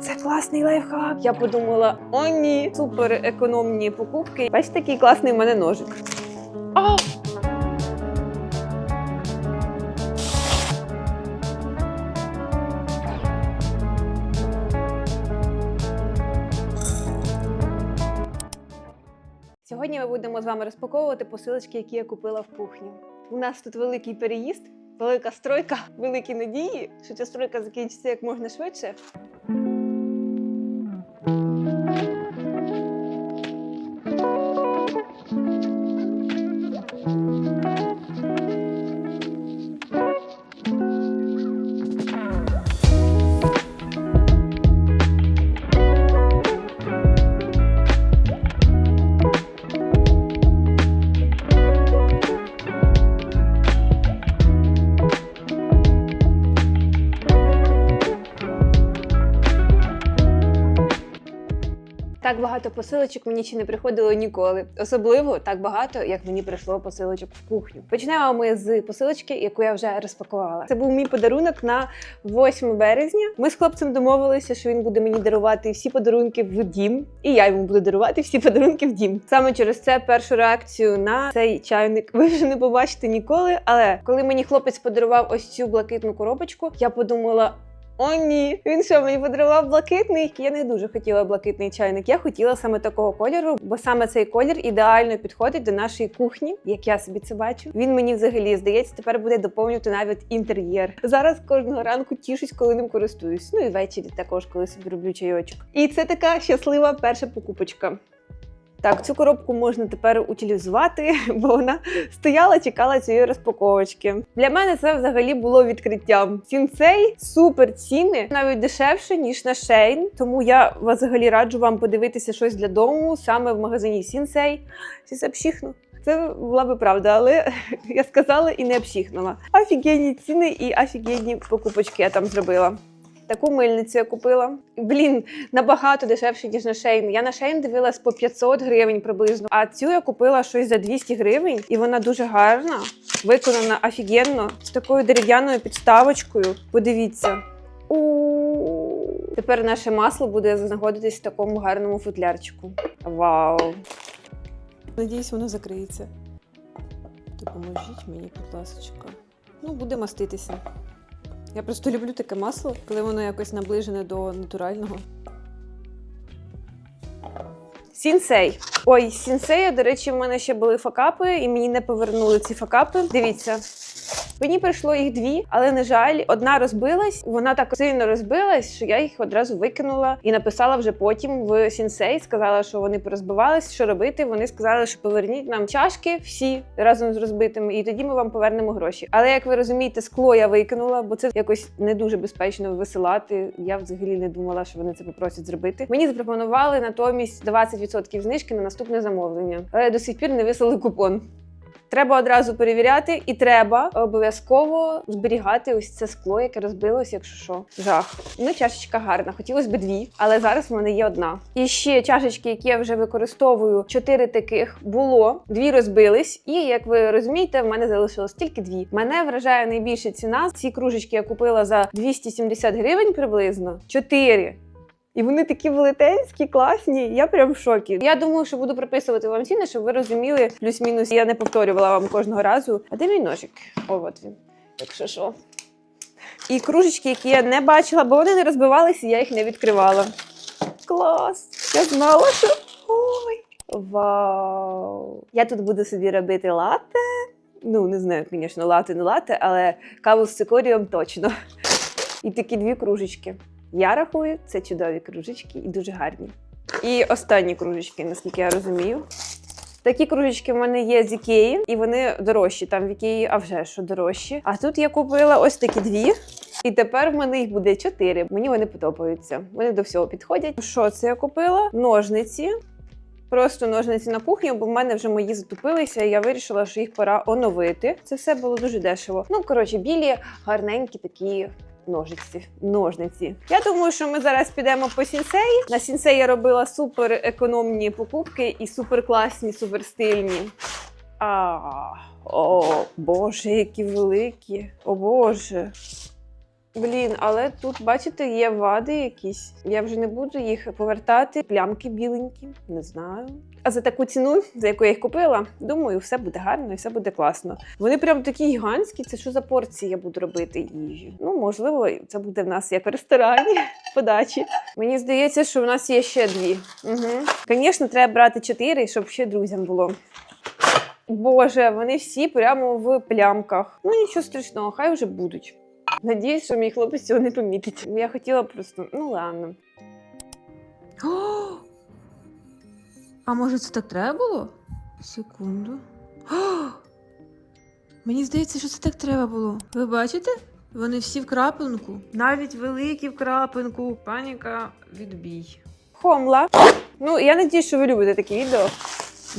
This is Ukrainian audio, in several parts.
Це класний лайфхак. Я подумала: о, ні, супер економні покупки. Бачите, який класний в мене ножик. А! Сьогодні ми будемо з вами розпаковувати посилочки, які я купила в кухні. У нас тут великий переїзд, велика стройка, великі надії, що ця стройка закінчиться як можна швидше. Так багато посилочок мені ще не приходило ніколи. Особливо так багато, як мені прийшло посилочок в кухню. Почнемо ми з посилочки, яку я вже розпакувала. Це був мій подарунок на 8 березня. Ми з хлопцем домовилися, що він буде мені дарувати всі подарунки в дім, і я йому буду дарувати всі подарунки в дім. Саме через це першу реакцію на цей чайник ви вже не побачите ніколи. Але коли мені хлопець подарував ось цю блакитну коробочку, я подумала. О, ні, він що мені подарував блакитний. Я не дуже хотіла блакитний чайник. Я хотіла саме такого кольору, бо саме цей колір ідеально підходить до нашої кухні, як я собі це бачу. Він мені взагалі здається, тепер буде доповнювати навіть інтер'єр. Зараз кожного ранку тішусь, коли ним користуюсь. Ну і ввечері також, коли собі роблю чайочок. І це така щаслива перша покупочка. Так, цю коробку можна тепер утилізувати, бо вона стояла, чекала цієї розпаковочки. Для мене це взагалі було відкриттям. Сінцей супер ціни, навіть дешевше ніж на Шейн. Тому я взагалі раджу вам подивитися щось для дому саме в магазині Сінцей. Щось обчихну. Це була би правда, але я сказала і не обчихнула. Офігенні ціни і офігенні покупочки я там зробила. Таку мильницю я купила. Блін, набагато дешевше, ніж на Шейн. Я на Шейн дивилась по 500 гривень приблизно. А цю я купила щось за 200 гривень, і вона дуже гарна, виконана офігенно, з такою дерев'яною підставочкою. Подивіться. Тепер наше масло буде знаходитись в такому гарному футлярчику. Вау! Надіюсь, воно закриється. Допоможіть мені, будь ласка. Ну, буде маститися. Я просто люблю таке масло, коли воно якось наближене до натурального. Сінсей. Ой, сінсея, до речі, в мене ще були факапи, і мені не повернули ці факапи. Дивіться. Мені прийшло їх дві, але на жаль, одна розбилась. Вона так сильно розбилась, що я їх одразу викинула і написала вже потім в сінсей. Сказала, що вони порозбивались. Що робити? Вони сказали, що поверніть нам чашки всі разом з розбитими, і тоді ми вам повернемо гроші. Але як ви розумієте, скло я викинула, бо це якось не дуже безпечно висилати. Я взагалі не думала, що вони це попросять зробити. Мені запропонували натомість 20% знижки на наступне замовлення, але до сих пір не вислали купон. Треба одразу перевіряти, і треба обов'язково зберігати ось це скло, яке розбилось, якщо що. Жах. Ну, чашечка гарна. Хотілося б дві, але зараз в мене є одна. І ще чашечки, які я вже використовую, чотири таких було. Дві розбились, і як ви розумієте, в мене залишилось тільки дві. Мене вражає найбільше ціна. Ці кружечки я купила за 270 гривень приблизно. Чотири. І вони такі велетенські, класні. Я прям в шокі. Я думаю, що буду приписувати вам ціни, щоб ви розуміли плюс-мінус. Я не повторювала вам кожного разу. А де мій ножик? О, от він. Якщо що. І кружечки, які я не бачила, бо вони не розбивалися, я їх не відкривала. Клас! Я знала, що. Ой! Вау! Я тут буду собі робити лате. Ну, не знаю, звісно, лате, не лате, але каву з цикорієм точно. І такі дві кружечки. Я рахую, це чудові кружечки і дуже гарні. І останні кружечки, наскільки я розумію. Такі кружечки в мене є з Ікеї, і вони дорожчі. Там в Ікеї, а вже що дорожчі. А тут я купила ось такі дві. І тепер в мене їх буде чотири. Мені вони подобаються. Вони до всього підходять. Що це я купила? Ножниці. Просто ножниці на кухню, бо в мене вже мої затупилися, і я вирішила, що їх пора оновити. Це все було дуже дешево. Ну, коротше, білі, гарненькі такі ножиці. Ножниці. Я думаю, що ми зараз підемо по сінсеї. На сінсеї я робила супер економні покупки і супер класні, супер стильні. О, Боже, які великі! О Боже. Блін, але тут, бачите, є вади якісь. Я вже не буду їх повертати. Плямки біленькі, не знаю. А за таку ціну, за яку я їх купила, думаю, все буде гарно і все буде класно. Вони прям такі гігантські. Це що за порції я буду робити їжі? Ну, можливо, це буде в нас як в ресторані подачі. Мені здається, що в нас є ще дві. Угу. Звісно, треба брати чотири, щоб ще друзям було. Боже, вони всі прямо в плямках. Ну нічого страшного, хай вже будуть. Надіюсь, що мій хлопець цього не помітить. Я хотіла просто, ну ладно. О! А може це так треба було? Секунду. Мені здається, що це так треба було. Ви бачите? Вони всі в крапинку. Навіть великі в крапинку. Паніка відбій. Хомла. Ну, я надію, що ви любите такі відео.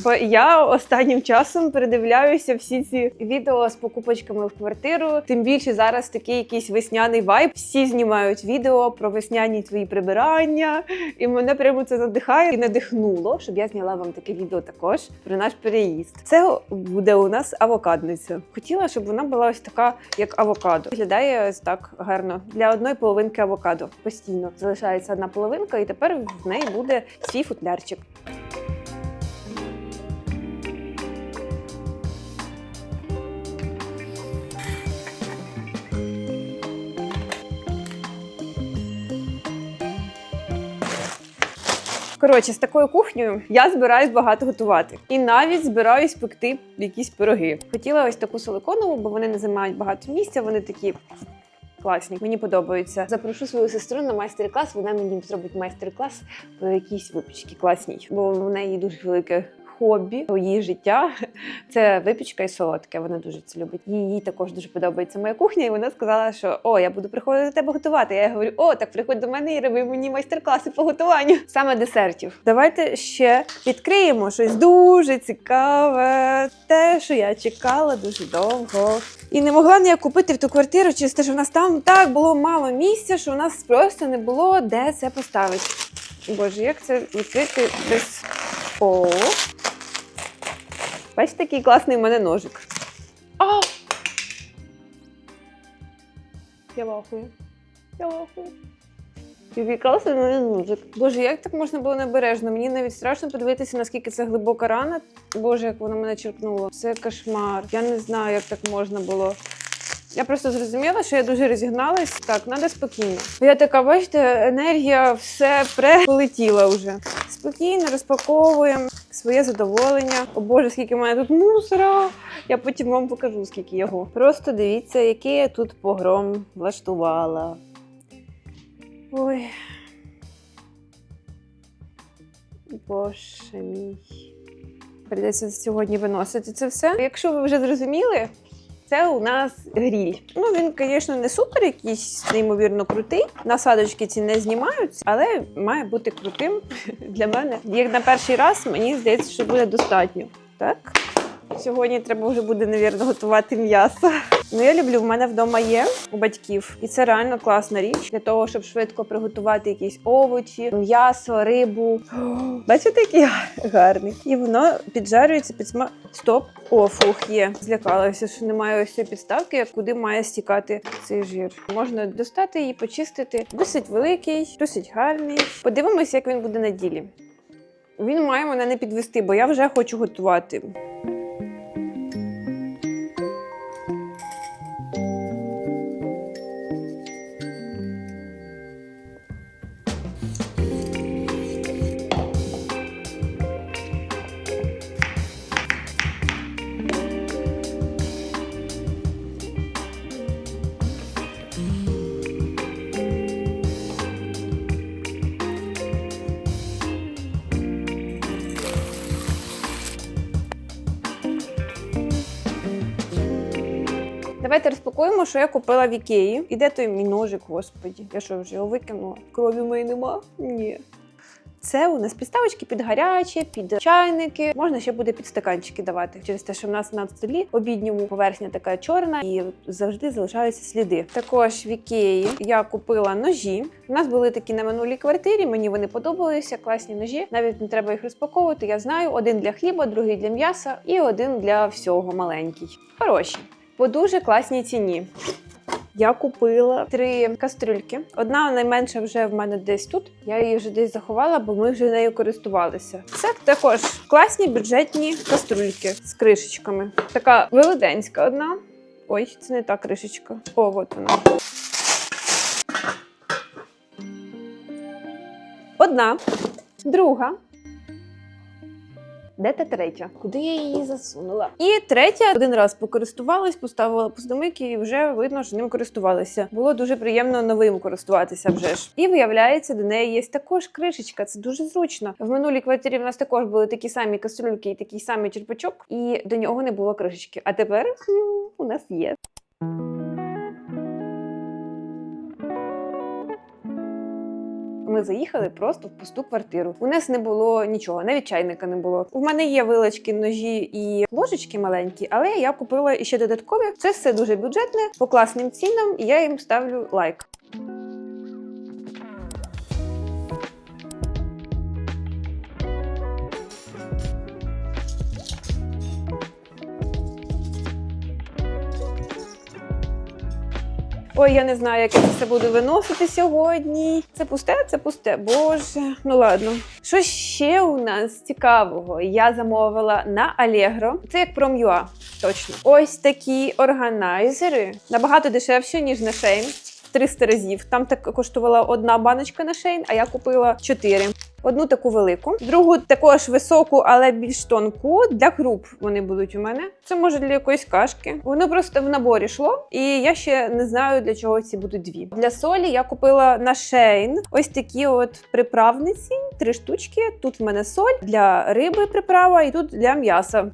Бо я останнім часом передивляюся всі ці відео з покупочками в квартиру. Тим більше зараз такий якийсь весняний вайб. Всі знімають відео про весняні твої прибирання, і мене прямо це надихає і надихнуло, щоб я зняла вам таке відео також про наш переїзд. Це буде у нас авокадниця. Хотіла, щоб вона була ось така, як авокадо. Виглядає ось так гарно для одної половинки авокадо. Постійно залишається одна половинка, і тепер в неї буде свій футлярчик. Коротше, з такою кухнею я збираюсь багато готувати. І навіть збираюсь пекти якісь пироги. Хотіла ось таку силиконову, бо вони не займають багато місця, вони такі. Класні, мені подобаються. Запрошу свою сестру на майстер-клас. Вона мені зробить майстер-клас по якійсь випічці класній, бо в неї дуже велике хобі її життя. Це випічка і солодке. Вона дуже це любить. Їй також дуже подобається моя кухня. І вона сказала, що о, я буду приходити до тебе готувати. Я говорю, о, так приходь до мене і роби мені майстер-класи по готуванню. Саме десертів. Давайте ще відкриємо щось дуже цікаве. Те, що я чекала дуже довго. І не могла ніяк купити в ту квартиру через те, що в нас там так було мало місця, що в нас просто не було де це поставити. Боже, як це відкрити без. О! Бачите, який класний у мене ножик. А! Я вахую. Я вахую. Який класний мене ножик. Боже, як так можна було небережно? Мені навіть страшно подивитися, наскільки це глибока рана. Боже, як воно мене черкнуло. Це кошмар. Я не знаю, як так можна було. Я просто зрозуміла, що я дуже розігналась. Так, треба спокійно. Я така, бачите, енергія все полетіла вже. Спокійно розпаковуємо своє задоволення. О Боже, скільки в мене тут мусора. Я потім вам покажу, скільки його. Просто дивіться, який я тут погром влаштувала. Ой. Боже мій. Прийдеться сьогодні виносити це все. Якщо ви вже зрозуміли, це у нас гріль. Ну він, звісно, не супер, якийсь неймовірно крутий. Насадочки ці не знімаються, але має бути крутим для мене. Як на перший раз, мені здається, що буде достатньо. Так. Сьогодні треба вже буде, навірно, готувати м'ясо. Ну, я люблю, в мене вдома є у батьків, і це реально класна річ для того, щоб швидко приготувати якісь овочі, м'ясо, рибу. Бачите, який гарний. І воно піджарюється під сма... Стоп! О, фух, є. Злякалася, що немає ось цієї підставки, куди має стікати цей жир. Можна достати її, почистити. Досить великий, досить гарний. Подивимось, як він буде на ділі. Він має мене не підвести, бо я вже хочу готувати. Розпакуємо, що я купила в Ікеї. І де той мій ножик, господі? Я що вже його викинула? Крові моєї нема? Ні. Це у нас підставочки під гарячі, під чайники. Можна ще буде під стаканчики давати. Через те, що в нас на столі обідньому поверхня така чорна і завжди залишаються сліди. Також в Ікеї я купила ножі. У нас були такі на минулій квартирі. Мені вони подобалися. Класні ножі. Навіть не треба їх розпаковувати. Я знаю: один для хліба, другий для м'яса і один для всього маленький. Хороші по дуже класній ціні. я купила три кастрюльки. Одна найменша вже в мене десь тут. Я її вже десь заховала, бо ми вже нею користувалися. Це також класні бюджетні кастрюльки з кришечками. Така велетенська одна. Ой, це не та кришечка. О, от вона. Одна, друга. Де та третя? Куди я її засунула? І третя один раз покористувалась, поставила пустомики, і вже видно, що ним користувалися. Було дуже приємно новим користуватися вже ж. І виявляється, до неї є також кришечка. Це дуже зручно. В минулій квартирі в нас також були такі самі кастрюльки і такий самий черпачок, і до нього не було кришечки. А тепер у нас є. Ми заїхали просто в пусту квартиру. У нас не було нічого, навіть чайника не було. У мене є вилочки, ножі і ложечки маленькі, але я купила ще додаткові. Це все дуже бюджетне, по класним цінам, і я їм ставлю лайк. Ой, я не знаю, як я це все буду виносити сьогодні. Це пусте, це пусте. Боже, ну ладно. Що ще у нас цікавого? Я замовила на Allegro. Це як Prom.ua, точно. Ось такі органайзери. Набагато дешевше, ніж на Shein. 300 разів. Там так коштувала одна баночка на Shein, а я купила 4. Одну таку велику, другу також високу, але більш тонку. Для груп вони будуть у мене. Це може для якоїсь кашки. Воно просто в наборі йшло, і я ще не знаю для чого ці будуть дві. Для солі я купила на Shein ось такі от приправниці, три штучки. Тут в мене соль для риби приправа, і тут для м'яса.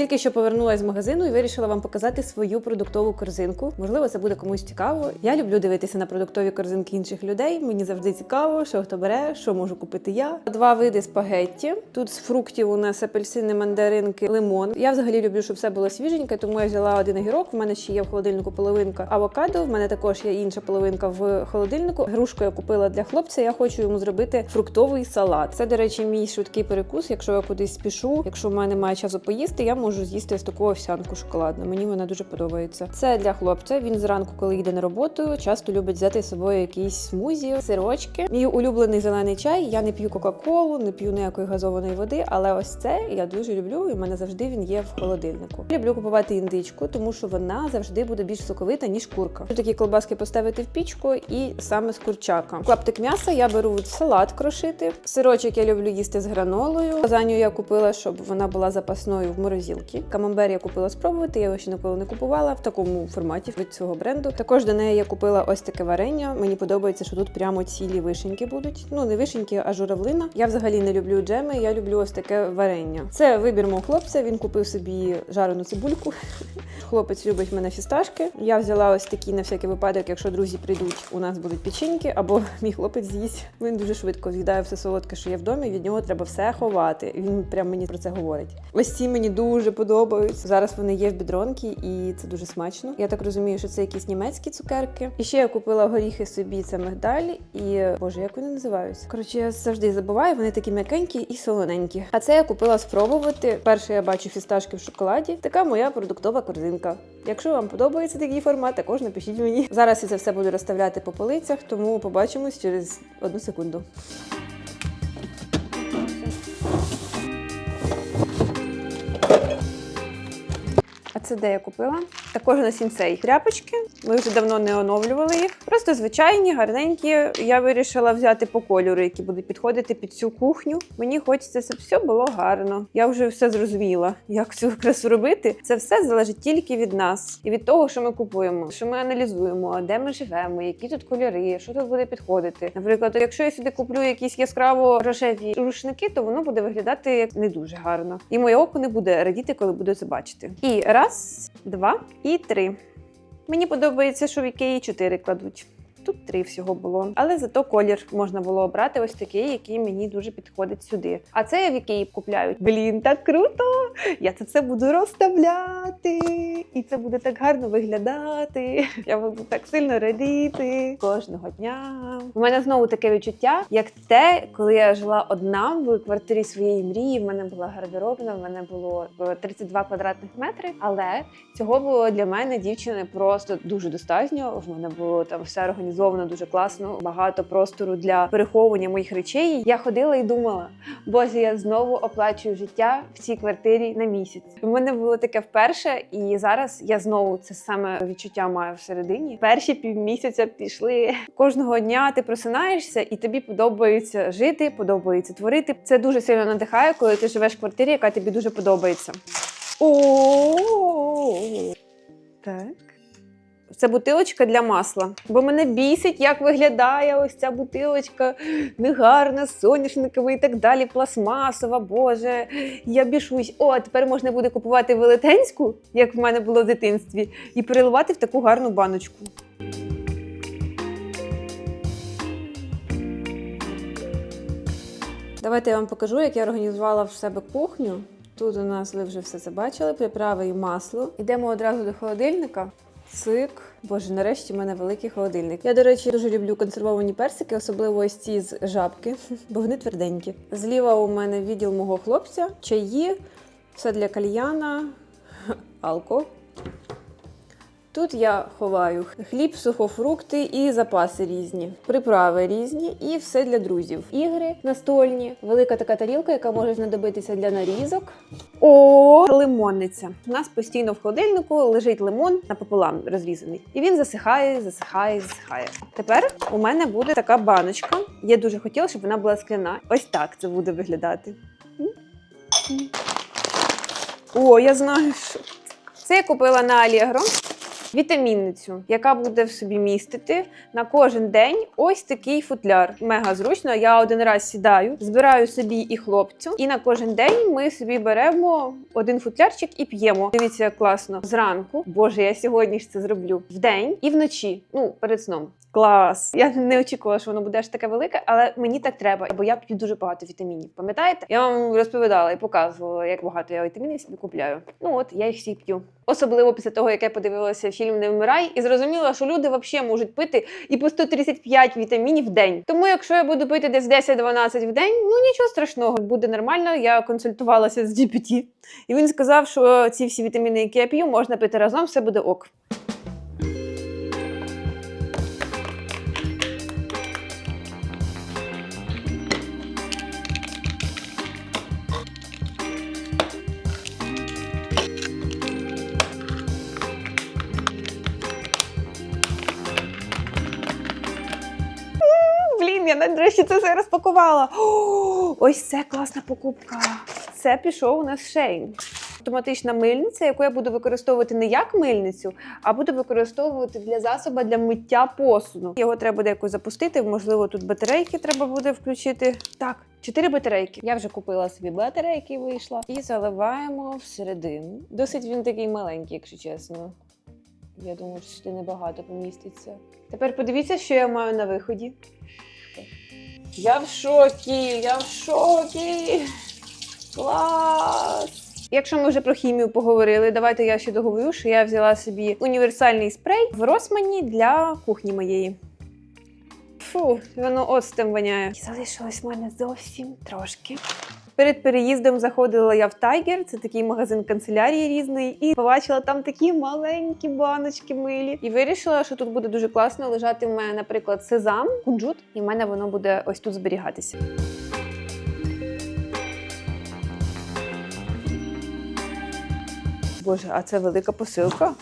Тільки що повернулася з магазину і вирішила вам показати свою продуктову корзинку. Можливо, це буде комусь цікаво. Я люблю дивитися на продуктові корзинки інших людей. Мені завжди цікаво, що хто бере, що можу купити я. Два види спагетті. Тут з фруктів у нас апельсини, мандаринки, лимон. Я взагалі люблю, щоб все було свіженьке, тому я взяла один огірок. В мене ще є в холодильнику половинка авокадо. В мене також є інша половинка в холодильнику. Грушку я купила для хлопця. Я хочу йому зробити фруктовий салат. Це, до речі, мій швидкий перекус. Якщо я кудись спішу, якщо в мене немає часу поїсти, я можу з'їсти ось таку овсянку шоколадну. Мені вона дуже подобається. Це для хлопця. Він зранку, коли йде на роботу, часто любить взяти з собою якісь смузі, сирочки. Мій улюблений зелений чай. Я не п'ю Кока-Колу, не п'ю ніякої газованої води, але ось це я дуже люблю, і в мене завжди він є в холодильнику. Люблю купувати індичку, тому що вона завжди буде більш соковита, ніж курка. Такі колбаски поставити в пічку і саме з курчака. Клаптик м'яса я беру салат крошити. Сирочок я люблю їсти з гранолою. Лазанью я купила, щоб вона була запасною в морозилці. Камамбер я купила спробувати, я його ще ніколи не купувала в такому форматі від цього бренду. Також до неї я купила ось таке варення. Мені подобається, що тут прямо цілі вишеньки будуть. Ну не вишеньки, а журавлина. Я взагалі не люблю джеми. Я люблю ось таке варення. Це вибір мого хлопця. Він купив собі жарену цибульку. Хлопець любить мене фісташки. Я взяла ось такі на всякий випадок, якщо друзі прийдуть, у нас будуть печеньки, або мій хлопець з'їсть. Він дуже швидко з'їдає все солодке, що є в домі. Від нього треба все ховати. Він прям мені про це говорить. Ось ці мені дуже подобаються. Зараз вони є в бідронки, і це дуже смачно. Я так розумію, що це якісь німецькі цукерки. І ще я купила горіхи собі. Це мигдаль і боже, як вони називаються? Коротше, я завжди забуваю. Вони такі м'якенькі і солоненькі. А це я купила спробувати. Перше я бачу фісташки в шоколаді. Така моя продуктова корзинка. Якщо вам подобається такий формат, також напишіть мені. Зараз я це все буду розставляти по полицях, тому побачимось через одну секунду. А це де я купила? Також на сінцей. Тряпочки. Ми вже давно не оновлювали їх. Просто звичайні, гарненькі. Я вирішила взяти по кольору, які будуть підходити під цю кухню. Мені хочеться, щоб все було гарно. Я вже все зрозуміла, як цю красу робити. Це все залежить тільки від нас і від того, що ми купуємо, що ми аналізуємо, де ми живемо, які тут кольори, що тут буде підходити. Наприклад, якщо я сюди куплю якісь яскраво рожеві рушники, то воно буде виглядати як не дуже гарно. І моє око не буде радіти, коли буде це бачити. І раз, два і три. Мені подобається, що в Ікеї чотири кладуть. Тут три всього було, але зато колір можна було обрати ось такий, який мені дуже підходить сюди. А це я в Ікеї купляю. Блін, так круто! Я це все буду розставляти, і це буде так гарно виглядати. Я буду так сильно радіти кожного дня. У мене знову таке відчуття, як те, коли я жила одна в квартирі своєї мрії. В мене була гардеробна, в мене було е, 32 квадратних метри. Але цього було для мене дівчини просто дуже достатньо. В мене було там все організовано дуже класно, багато простору для переховування моїх речей. Я ходила і думала, боже, я знову оплачую життя в цій квартирі на місяць. У мене було таке вперше, і зараз я знову це саме відчуття маю всередині. Перші півмісяця пішли кожного дня. Ти просинаєшся, і тобі подобається жити, подобається творити. Це дуже сильно надихає, коли ти живеш в квартирі, яка тобі дуже подобається. О, так. Це бутилочка для масла. Бо мене бісить, як виглядає ось ця бутилочка негарна, з соняшниками і так далі. Пластмасова, боже. Я бішусь. О, тепер можна буде купувати велетенську, як в мене було в дитинстві, і переливати в таку гарну баночку. Давайте я вам покажу, як я організувала в себе кухню. Тут у нас ви вже все це бачили, приправи і масло. Йдемо одразу до холодильника. Цик. Боже, нарешті в мене великий холодильник. Я, до речі, дуже люблю консервовані персики, особливо ось ці з жабки, бо вони тверденькі. Зліва у мене відділ мого хлопця, чаї, все для кальяна, алко. Тут я ховаю хліб, сухофрукти і запаси різні, приправи різні і все для друзів. Ігри настольні, велика така тарілка, яка може знадобитися для нарізок. О, лимонниця. У нас постійно в холодильнику лежить лимон напополам розрізаний. І він засихає, засихає, засихає. Тепер у мене буде така баночка. Я дуже хотіла, щоб вона була скляна. Ось так це буде виглядати. О, я знаю, що. Це я купила на Allegro вітамінницю, яка буде в собі містити на кожен день ось такий футляр. Мега зручно. Я один раз сідаю, збираю собі і хлопцю, і на кожен день ми собі беремо один футлярчик і п'ємо. Дивіться, як класно зранку. Боже, я сьогодні ж це зроблю вдень і вночі. Ну перед сном. Клас! Я не очікувала, що воно буде аж таке велике, але мені так треба, бо я п'ю дуже багато вітамінів. Пам'ятаєте? Я вам розповідала і показувала, як багато я вітамінів собі купляю. Ну от я їх всі п'ю. Особливо після того, як я подивилася фільм Не вмирай, і зрозуміла, що люди взагалі можуть пити і по 135 вітамінів в день. Тому, якщо я буду пити десь 10-12 в день, ну нічого страшного, буде нормально. Я консультувалася з GPT, і він сказав, що ці всі вітаміни, які я п'ю, можна пити разом, все буде ок. Я нарешті це все розпакувала. Ось це класна покупка. Це пішов у нас шейн. Автоматична мильниця, яку я буду використовувати не як мильницю, а буду використовувати для засоба для миття посуду. Його треба буде запустити. Можливо, тут батарейки треба буде включити. Так, чотири батарейки. Я вже купила собі батарейки, вийшла. І заливаємо всередину. Досить він такий маленький, якщо чесно. Я думаю, що сюди небагато поміститься. Тепер подивіться, що я маю на виході. Я в шокі! Я в шокі! Клас! Якщо ми вже про хімію поговорили, давайте я ще договорю, що я взяла собі універсальний спрей в Росмані для кухні моєї. Фу, воно оцтем воняє. І залишилось в мене зовсім трошки. Перед переїздом заходила я в Тайгер, це такий магазин канцелярії різний, і побачила там такі маленькі баночки милі. І вирішила, що тут буде дуже класно лежати в мене, наприклад, сезам, кунжут, і в мене воно буде ось тут зберігатися. Боже, а це велика посилка.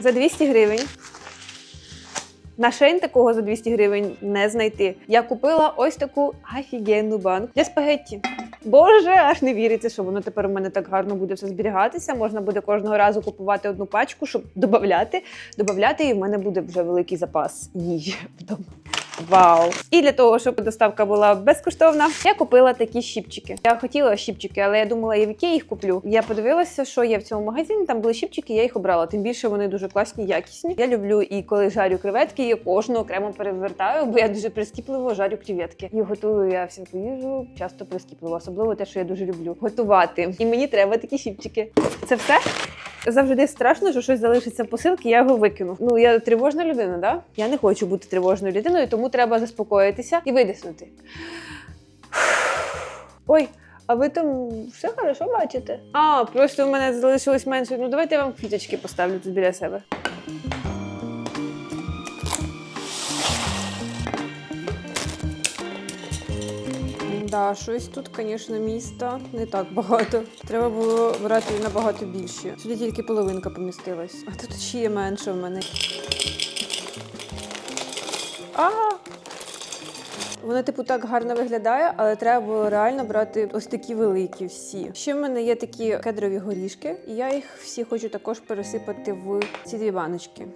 За 200 гривень. На шейн такого за 200 гривень не знайти. Я купила ось таку офігенну банку для спагетті. Боже, аж не віриться, що воно тепер у мене так гарно буде все зберігатися. Можна буде кожного разу купувати одну пачку, щоб додати, додати, і в мене буде вже великий запас їжі вдома. Вау! І для того, щоб доставка була безкоштовна, я купила такі щіпчики. Я хотіла щіпчики, але я думала, я в які їх куплю. Я подивилася, що є в цьому магазині. Там були щіпчики, я їх обрала. Тим більше вони дуже класні, якісні. Я люблю і коли жарю креветки, я кожну окремо перевертаю, бо я дуже прискіпливо жарю креветки. І готую я всяку їжу часто прискіпливо, особливо те, що я дуже люблю готувати. І мені треба такі щіпчики. Це все. Завжди страшно, що щось залишиться в посилці, я його викину. Ну я тривожна людина, да? Я не хочу бути тривожною людиною, тому треба заспокоїтися і видиснути. Ой, а ви там все хорошо бачите? А, просто у мене залишилось менше. Ну давайте я вам квіточки поставлю тут біля себе. Да, щось тут, звісно, міста не так багато. Треба було брати набагато більше. Сюди тільки половинка помістилась. А тут ще є менше в мене. А! Вона, типу, так гарно виглядає, але треба було реально брати ось такі великі всі. Ще в мене є такі кедрові горішки, і я їх всі хочу також пересипати в ці дві баночки.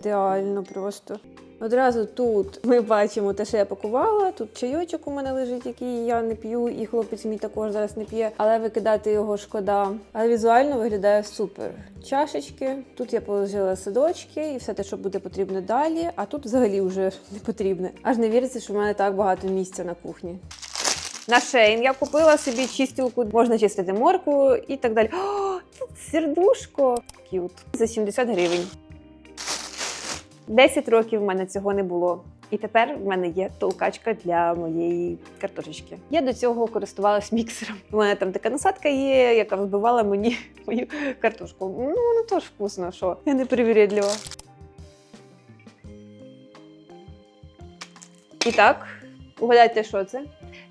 Ідеально просто. Одразу тут ми бачимо те, що я пакувала. Тут чайочок у мене лежить, який я не п'ю, і хлопець мій також зараз не п'є, але викидати його шкода. Але візуально виглядає супер. Чашечки. Тут я положила садочки і все те, що буде потрібно далі. А тут взагалі вже не потрібне. Аж не віриться, що в мене так багато місця на кухні. На шейн я купила собі чистілку, можна чистити морку і так далі. О, тут сердушко. К'ют. За 70 гривень. 10 років в мене цього не було. І тепер в мене є толкачка для моєї картошечки. Я до цього користувалась міксером. У мене там така насадка є, яка взбивала мені мою картошку. Ну, воно теж вкусно, що я не перевірядлива. І так, угадайте, що це?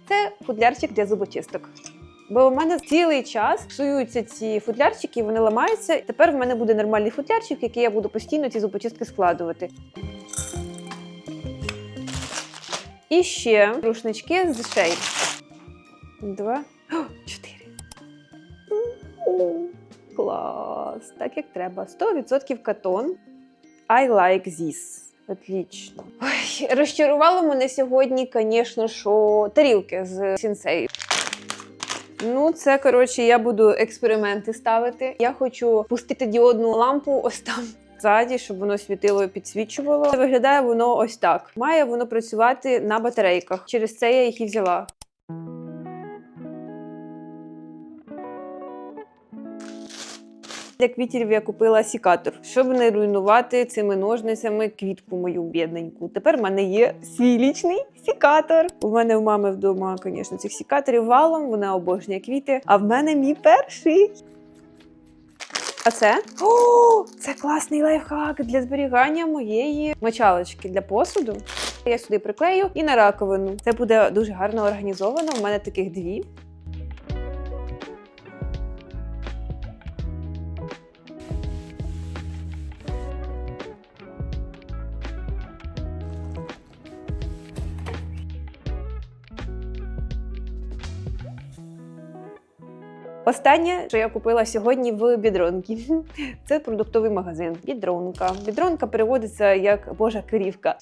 Це футлярчик для зубочисток. Бо у мене цілий час псуються ці футлярчики, вони ламаються. Тепер в мене буде нормальний футлярчик, який я буду постійно ці зубочистки складувати. І ще рушнички з шей. Два, чотири. Клас! Так як треба. 100% катон. I like this. Отлично. Ой, розчарувало мене сьогодні, звісно, що тарілки з сінсею. Ну, це коротше, я буду експерименти ставити. Я хочу пустити діодну лампу ось там. Ззаді, щоб воно світило і підсвічувало. Виглядає воно ось так. Має воно працювати на батарейках. Через це я їх і взяла. Для квітів я купила сікатор, щоб не руйнувати цими ножницями квітку мою бідненьку. Тепер в мене є свій лічний сікатор. У мене у мами вдома, звісно, цих сікаторів валом, вона обожнює квіти. А в мене мій перший. А це? О, це класний лайфхак для зберігання моєї мочалочки для посуду. Я сюди приклею і на раковину. Це буде дуже гарно організовано. У мене таких дві. Останнє, що я купила сьогодні в бідронки, це продуктовий магазин. Бідронка. Бідронка переводиться як Божа корівка.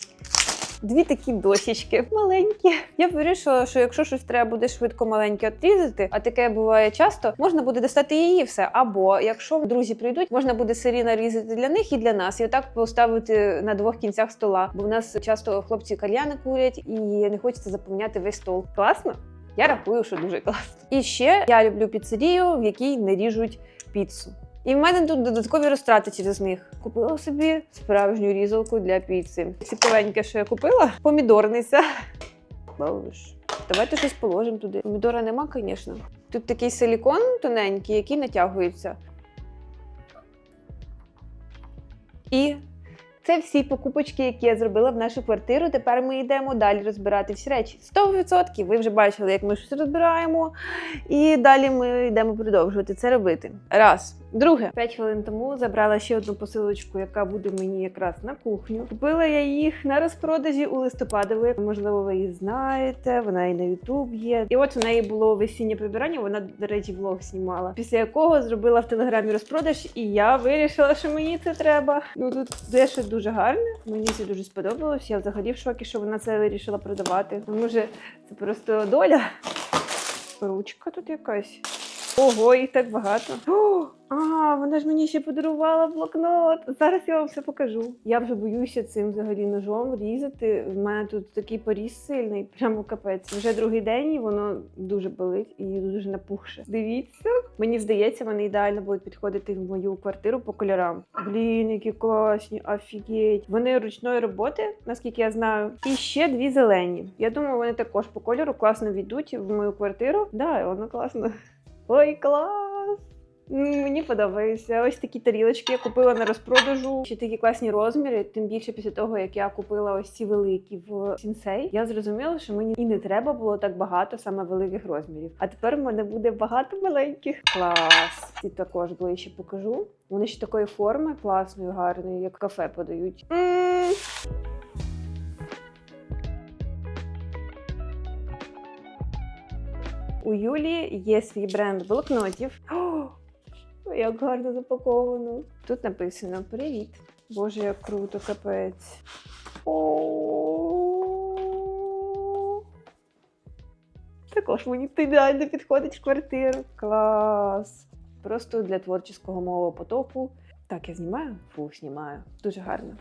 Дві такі дощечки маленькі. Я вирішила, що якщо щось треба буде швидко маленьке відрізати, а таке буває часто, можна буде достати її все. Або якщо друзі прийдуть, можна буде сирі нарізати для них і для нас, і отак поставити на двох кінцях стола. Бо в нас часто хлопці кальяни курять і не хочеться заповняти весь стол. Класно? Я рахую, що дуже класно. І ще я люблю піцерію, в якій не ріжуть піцу. І в мене тут додаткові розтрати через них. Купила собі справжню різалку для піци. Цікавеньке, що я купила, помідорниця. Боже. Давайте щось положимо туди. Помідора нема, звісно. Тут такий силікон тоненький, який натягується. І Це всі покупочки, які я зробила в нашу квартиру. Тепер ми йдемо далі розбирати всі речі. 100%! Ви вже бачили, як ми щось розбираємо. І далі ми йдемо продовжувати це робити. Раз. Друге, 5 хвилин тому забрала ще одну посилочку, яка буде мені якраз на кухню. Купила я їх на розпродажі у листопадові. Можливо, ви її знаєте. Вона і на Ютуб є. І от у неї було весіннє прибирання. Вона, до речі, влог знімала. Після якого зробила в телеграмі розпродаж, і я вирішила, що мені це треба. Ну тут дещо дуже гарне. Мені це дуже сподобалось. Я взагалі в шокі, що вона це вирішила продавати. Що це просто доля. Ручка тут якась. Ого, їх так багато. О, а, вона ж мені ще подарувала блокнот. Зараз я вам все покажу. Я вже боюся цим взагалі ножом різати. У мене тут такий поріз сильний, прямо капець. Вже другий день і воно дуже болить і дуже напухше. Дивіться, мені здається, вони ідеально будуть підходити в мою квартиру по кольорам. Блін, які класні, офігеть. Вони ручної роботи, наскільки я знаю. І ще дві зелені. Я думаю, вони також по кольору класно війдуть в мою квартиру. Да, воно класно. Ой, клас! Мені подобається. Ось такі тарілочки я купила на розпродажу. Ще такі класні розміри. Тим більше після того, як я купила ось ці великі в сінсей, я зрозуміла, що мені і не треба було так багато саме великих розмірів. А тепер в мене буде багато маленьких. Клас! Ці також ближче покажу. Вони ще такої форми класної, гарної, як кафе подають. М, У Юлі є свій бренд блокнотів. О, як гарно запаковано. Тут написано Привіт. Боже, як круто, капець. Також мені ідеально підходить в квартиру. Клас. Просто для творчого мового потоку. Так, я знімаю? Фу, знімаю. Дуже гарно.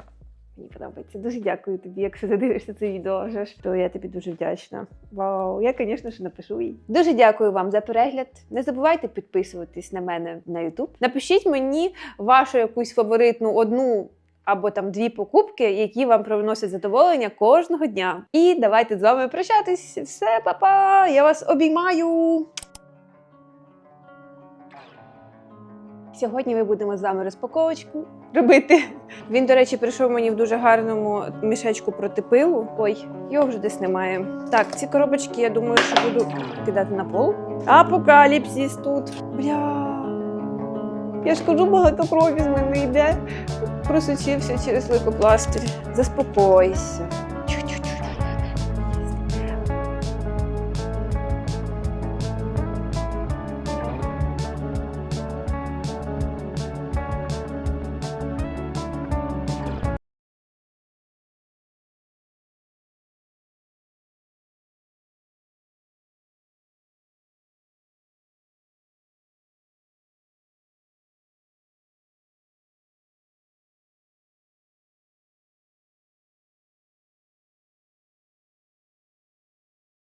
Мені подобається. Дуже дякую тобі, якщо ти дивишся це відео, вже ж, то я тобі дуже вдячна. Вау, я, звісно ж, напишу їй. Дуже дякую вам за перегляд. Не забувайте підписуватись на мене на YouTube. Напишіть мені вашу якусь фаворитну одну. Або там дві покупки, які вам приносять задоволення кожного дня. І давайте з вами прощатись. Все, па-па! Я вас обіймаю. Сьогодні ми будемо з вами розпаковочку робити. Він, до речі, прийшов мені в дуже гарному мішечку проти пилу. Ой, його вже десь немає. Так, ці коробочки, я думаю, що буду кидати на пол. Апокаліпсис тут. Бля. Я ж кажу, багато крові з мене йде. Просучився через лейкопластир. Заспокойся.